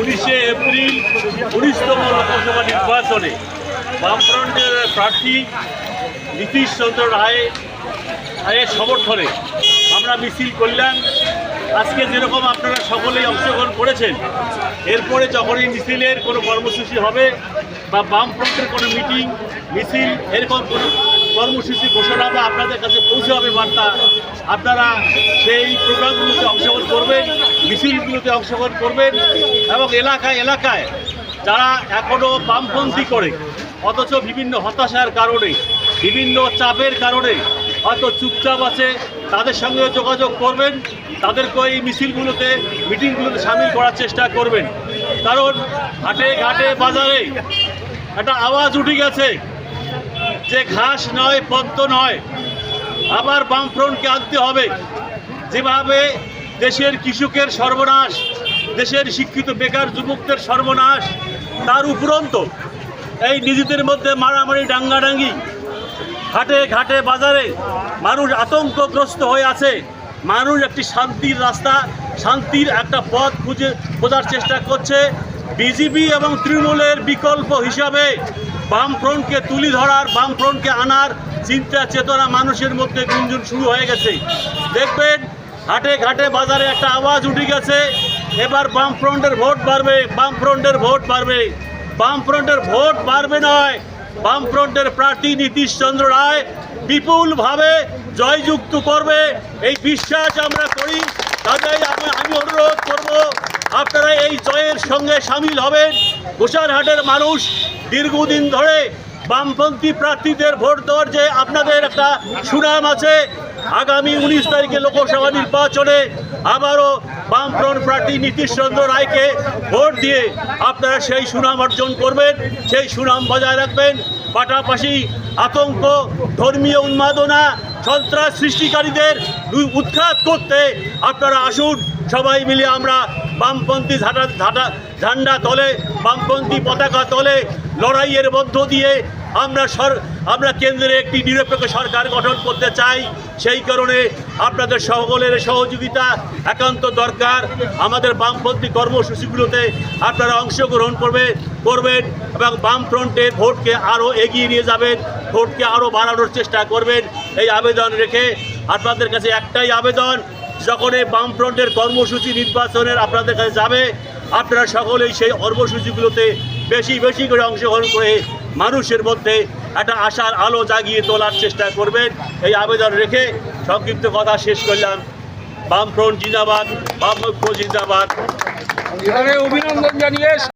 উনিশে এপ্রিল উনিশতম লোকসভা নির্বাচনে বামফ্রন্টের প্রার্থী নীতিশ চন্দ্র রায় রায়ের সমর্থনে আমরা মিছিল করলাম। আজকে যেরকম আপনারা সকলেই অংশগ্রহণ করেছেন, এরপরে যখনই মিছিলের কোনো কর্মসূচি হবে বা বামফ্রন্টের কোনো মিটিং, মিছিল, এরকম কোনো কর্মসূচি ঘোষণা বা আপনাদের কাছে পৌঁছে হবে বার্তা। আপনারা সেই প্রোগ্রামগুলোতে অংশগ্রহণ করবেন, মিছিলগুলোতে অংশগ্রহণ করবেন এবং এলাকায় এলাকায় যারা এখনও বামপন্থী করে, অথচ বিভিন্ন হতাশার কারণে, বিভিন্ন চাপের কারণে হয়তো চুপচাপ আছে, তাদের সঙ্গে যোগাযোগ করবেন তাদেরকে এই মিছিলগুলোতে, মিটিংগুলোতে সামিল করার চেষ্টা করবেন। কারণ ঘাটে ঘাটে বাজারে একটা আওয়াজ উঠে গেছে। যে ঘাস নয়, পদ্ম নয়, আবার বামফ্রন্টকে আনতে হবে। যেভাবে দেশের কৃষকের সর্বনাশ, দেশের শিক্ষিত বেকার যুবকদের সর্বনাশ, তার উপরন্ত এই নিজেদের মধ্যে মারামারি, ডাঙ্গাডাঙ্গি, ঘাটে ঘাটে বাজারে মানুষ আতঙ্কগ্রস্ত হয়ে আছে। মানুষ একটি শান্তির রাস্তা, শান্তির একটা পথ খুঁজে খোঁজার চেষ্টা করছে। বিজেপি এবং তৃণমূলের বিকল্প হিসাবে বামফ্রন্টকে তুলি ধরার, বামফ্রন্টকে আনার চিন্তা, চেতনা মানুষের মধ্যে গুঞ্জন শুরু হয়ে গেছে। দেখবেন, ঘাটে ঘাটে বাজারে একটা আওয়াজ উঠে গেছে, এবার বামফ্রন্টের ভোট বাড়বে, বামফ্রন্টের ভোট বাড়বে। বামফ্রন্টের ভোট বাড়বে নয়, বামফ্রন্টের প্রার্থী নীতিশ চন্দ্র রায় বিপুলভাবে জয়যুক্ত করবে। এই বিশ্বাস আমরা করি কাজেই আপনারা এই জয়ের সঙ্গে সামিল হবেন। গোসারহাটের মানুষ দীর্ঘদিন ধরে বামপন্থী প্রার্থীদের ভোট দেওয়ার যে আপনাদের একটা সুনাম আছে, আগামী উনিশ তারিখে লোকসভা নির্বাচনে আবারও বামফ্রন্ট প্রার্থী নীতিশ চন্দ্র রায়কে ভোট দিয়ে আপনারা সেই সুনাম অর্জন করবেন, সেই সুনাম বজায় রাখবেন। পাশাপাশি আতঙ্ক, ধর্মীয় উন্মাদনা সন্ত্রাস সৃষ্টিকারীদের উৎখাত করতে আপনারা আসুন। সবাই মিলে আমরা বামপন্থী ঝাঁটা ঝাঁটা ঝান্ডা তলে, বামপন্থী পতাকা তলে লড়াইয়ের মধ্য দিয়ে আমরা সর আমরা কেন্দ্রে একটি নিরপেক্ষ সরকার গঠন করতে চাই। সেই কারণে আপনাদের সকলের সহযোগিতা একান্ত দরকার। আমাদের বামপন্থী কর্মসূচিগুলোতে আপনারা অংশগ্রহণ করবে করবেন এবং বামফ্রন্টের ভোটকে আরও এগিয়ে নিয়ে যাবেন। ভোটকে আরও বাড়ানোর চেষ্টা করবেন। এই আবেদন রেখে আপনাদের কাছে একটাই আবেদন, যখন এই বামফ্রন্টের কর্মসূচি নির্বাচনের আপনাদের কাছে যাবে, আপনারা সকলেই সেই কর্মসূচিগুলোতে বেশি বেশি করে অংশগ্রহণ করে মানুষের মধ্যে একটা আশার আলো জাগিয়ে তোলার চেষ্টা করবেন। এই আবেদন রেখে সংক্ষিপ্ত কথা শেষ করলাম। বামফ্রন্ট জিন্দাবাদ বাম ঐক্য জিন্দাবাদ অভিনন্দন জানিয়ে